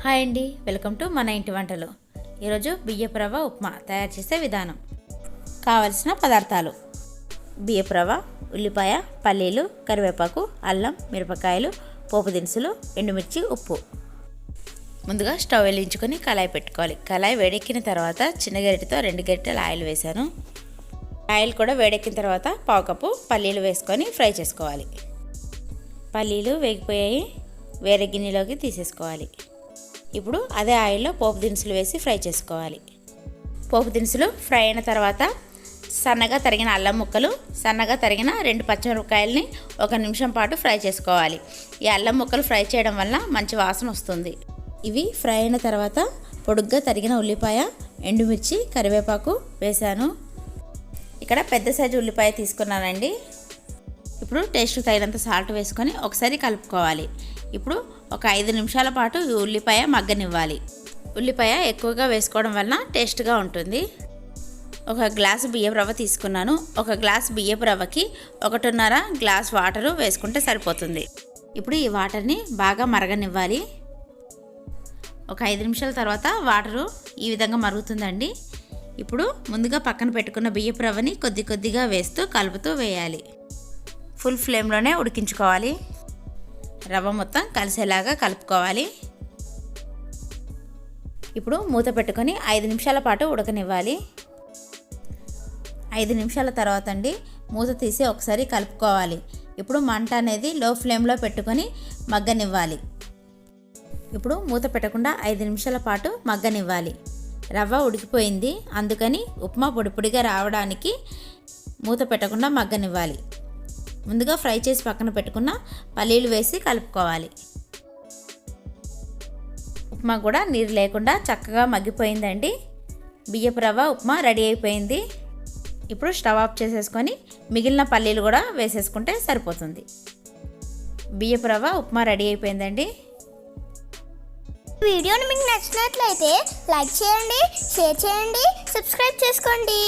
Hi అండి welcome to మన ఇంటి వంటలు. ఈరోజు బియ్యప్రవ ఉప్మా తయారు చేసే విధానం. కావలసిన పదార్థాలు. బియ్యప్రవ ఉల్లిపాయ పల్లీలు కరివేపాకు అల్లం మిరపకాయలు పోపు దినుసులు ఎండుమిర్చి ఉప్పు. ముందుగా స్టవ్ వెలిగించుకొని కళాయి పెట్టుకోవాలి. కళాయి వేడెక్కిన తర్వాత చిన్న గరిటెతో రెండు గరిటెలు ఆయిల్ వేశాను. ఆయిల్ కూడా వేడెక్కిన తర్వాత పావు కప్పు పల్లీలు వేసుకొని ఫ్రై చేసుకోవాలి. పల్లీలు వేగిపోయాయి. వేరే గిన్నెలోకి తీసేసుకోవాలి. ఇప్పుడు అదే ఆయిల్లో పోపు దినుసులు వేసి ఫ్రై చేసుకోవాలి. పోపు దినుసులు ఫ్రై అయిన తర్వాత సన్నగా తరిగిన అల్లం ముక్కలు సన్నగా తరిగిన రెండు పచ్చిమిరపకాయలని ఒక నిమిషం పాటు ఫ్రై చేసుకోవాలి. ఈ అల్లం ముక్కలు ఫ్రై చేయడం వల్ల మంచి వాసన వస్తుంది. ఇవి ఫ్రై అయిన తర్వాత పొడుగ్గా తరిగిన ఉల్లిపాయ ఎండుమిర్చి కరివేపాకు వేశాను. ఇక్కడ పెద్ద సైజు ఉల్లిపాయ తీసుకున్నానండి. ఇప్పుడు టేస్ట్ తగినంత సాల్ట్ వేసుకొని ఒకసారి కలుపుకోవాలి. ఇప్పుడు ఒక ఐదు నిమిషాల పాటు ఈ ఉల్లిపాయ మగ్గనివ్వాలి. ఉల్లిపాయ ఎక్కువగా వేసుకోవడం వలన టేస్ట్గా ఉంటుంది. ఒక గ్లాసు బియ్యపు రవ్వ తీసుకున్నాను. ఒక గ్లాస్ బియ్యపు రవ్వకి ఒకటిన్నర గ్లాస్ వాటరు వేసుకుంటే సరిపోతుంది. ఇప్పుడు ఈ వాటర్ని బాగా మరగనివ్వాలి. ఒక ఐదు నిమిషాల తర్వాత వాటరు ఈ విధంగా మరుగుతుందండి. ఇప్పుడు ముందుగా పక్కన పెట్టుకున్న బియ్యపు రవ్వని కొద్ది కొద్దిగా వేస్తూ కలుపుతూ వేయాలి. ఫుల్ ఫ్లేమ్లోనే ఉడికించుకోవాలి. రవ్వ మొత్తం కలిసేలాగా కలుపుకోవాలి. ఇప్పుడు మూత పెట్టుకొని ఐదు నిమిషాల పాటు ఉడకనివ్వాలి. ఐదు నిమిషాల తర్వాత అండి మూత తీసి ఒకసారి కలుపుకోవాలి. ఇప్పుడు మంట అనేది లో ఫ్లేమ్లో పెట్టుకొని మగ్గనివ్వాలి. ఇప్పుడు మూత పెట్టకుండా ఐదు నిమిషాల పాటు మగ్గనివ్వాలి. రవ్వ ఉడికిపోయింది అందుకని ఉప్మా పొడిపొడిగా రావడానికి మూత పెట్టకుండా మగ్గనివ్వాలి. ముందుగా ఫ్రై చేసి పక్కన పెట్టుకున్న పల్లీలు వేసి కలుపుకోవాలి. ఉప్మా కూడా నీరు లేకుండా చక్కగా మగ్గిపోయిందండి. బియ్యపు రవ్వ ఉప్మా రెడీ అయిపోయింది. ఇప్పుడు స్టవ్ ఆఫ్ చేసేసుకొని మిగిలిన పల్లీలు కూడా వేసేసుకుంటే సరిపోతుంది. బియ్యపు రవ్వ ఉప్మా రెడీ అయిపోయిందండి. వీడియోని మీకు నచ్చినట్లయితే లైక్ చేయండి షేర్ చేయండి సబ్స్క్రైబ్ చేసుకోండి.